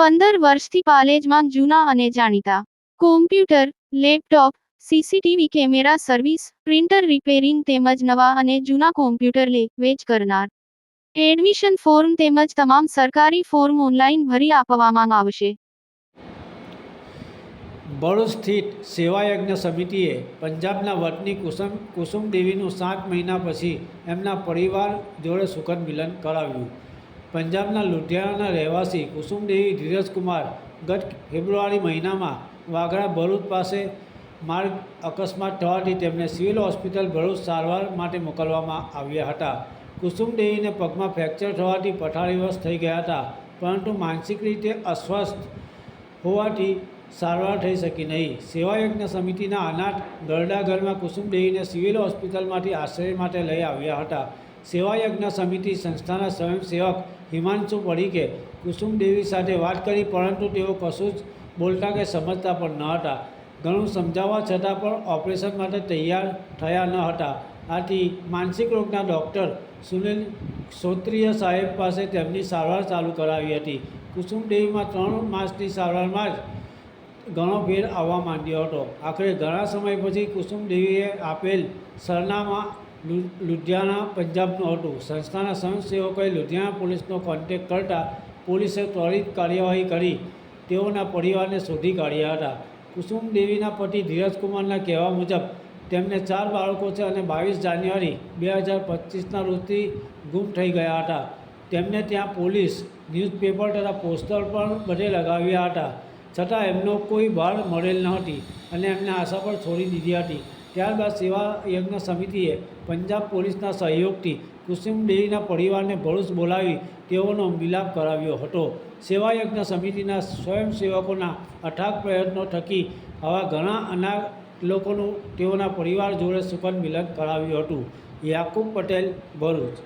પંદર વર્ષથી પાલેજમાં જૂના અને જાણીતા. Computer laptop CCTV camera service printer repairing તેમજ નવા અને જૂના કોમ્પ્યુટર લે, વેચ કરનાર. એડમિશન ફોર્મ તેમજ તમામ સરકારી ફોર્મ ઓનલાઈન ભરી આપવામાં આવશે. ભરૂચ સ્થિત સેવાયજ્ઞ સમિતિએ પંજાબના વતની કુસુમ કુસુમ દેવીનું સાત મહિના પછી એમના પરિવાર જોડે સુખદ મિલન કરાવ્યું. પંજાબના લુધિયાણાના રહેવાસી કુસુમદેવી ધીરજકુમાર ગત ફેબ્રુઆરી મહિનામાં વાઘરા ભરૂચ પાસે માર્ગ અકસ્માત થવાથી તેમને સિવિલ હોસ્પિટલ ભરૂચ સારવાર માટે મોકલવામાં આવ્યા હતા. કુસુમદેવીને પગમાં ફ્રેક્ચર થવાથી પથારીવશ થઈ ગયા હતા, પરંતુ માનસિક રીતે અસ્વસ્થ હોવાથી સારવાર થઈ શકી નહીં. સેવાયજ્ઞ સમિતિના અનાથ ગરડા ઘરમાં કુસુમદેવીને સિવિલ હોસ્પિટલમાંથી આશ્રય માટે લઈ આવ્યા હતા. સેવાયજ્ઞ સમિતિ સંસ્થાના સ્વયંસેવક હિમાંશુ પડીકે કુસુમદેવી સાથે વાત કરી, પરંતુ તેઓ કશું જ બોલતા કે સમજતા પણ ન હતા. ઘણું સમજાવવા છતાં પણ ઓપરેશન માટે તૈયાર થયા ન હતા. આથી માનસિક રોગના ડૉક્ટર સુનિલ શ્રોત્રિય સાહેબ પાસે તેમની સારવાર ચાલુ કરાવી હતી. કુસુમદેવીમાં ત્રણ માસની સારવારમાં જ ઘણો ફેર આવવા માંડ્યો હતો. આખરે ઘણા સમય પછી કુસુમદેવીએ આપેલ સરનામા લુધિયાણા પંજાબનું હતું સંસ્થાના સ્વયંસેવકોએ લુધિયાણા પોલીસનો કોન્ટેક્ટ કરતાં પોલીસે ત્વરિત કાર્યવાહી કરી. તેઓના પરિવારને શોધી કાઢ્યા હતા. કુસુમદેવીના પતિ ધીરજકુમારના કહેવા મુજબ, તેમને ચાર બાળકો છે અને બાવીસ જાન્યુઆરી બે હજાર પચીસના રોજથી ગુમ થઈ ગયા હતા. તેમને ત્યાં પોલીસ, ન્યૂઝપેપર તથા પોસ્ટર પણ બધે લગાવ્યા હતા. છતાં એમનો કોઈ ભાર મળેલ ન હતી અને એમને આશા પર છોડી દીધી હતી. ત્યારબાદ સેવા યજ્ઞ સમિતિએ પંજાબ પોલીસના સહયોગથી કુસુમ ડેરીના પરિવારને ભરૂચ બોલાવી તેઓનો મિલાપ કરાવ્યો હતો. સેવા યજ્ઞ સમિતિના સ્વયંસેવકોના અથાગ પ્રયત્નો થકી આવા ઘણા અના લોકોનું તેઓના પરિવાર જોડે સુખદ મિલન કરાવ્યું હતું. યાકુબ પટેલ, ભરૂચ.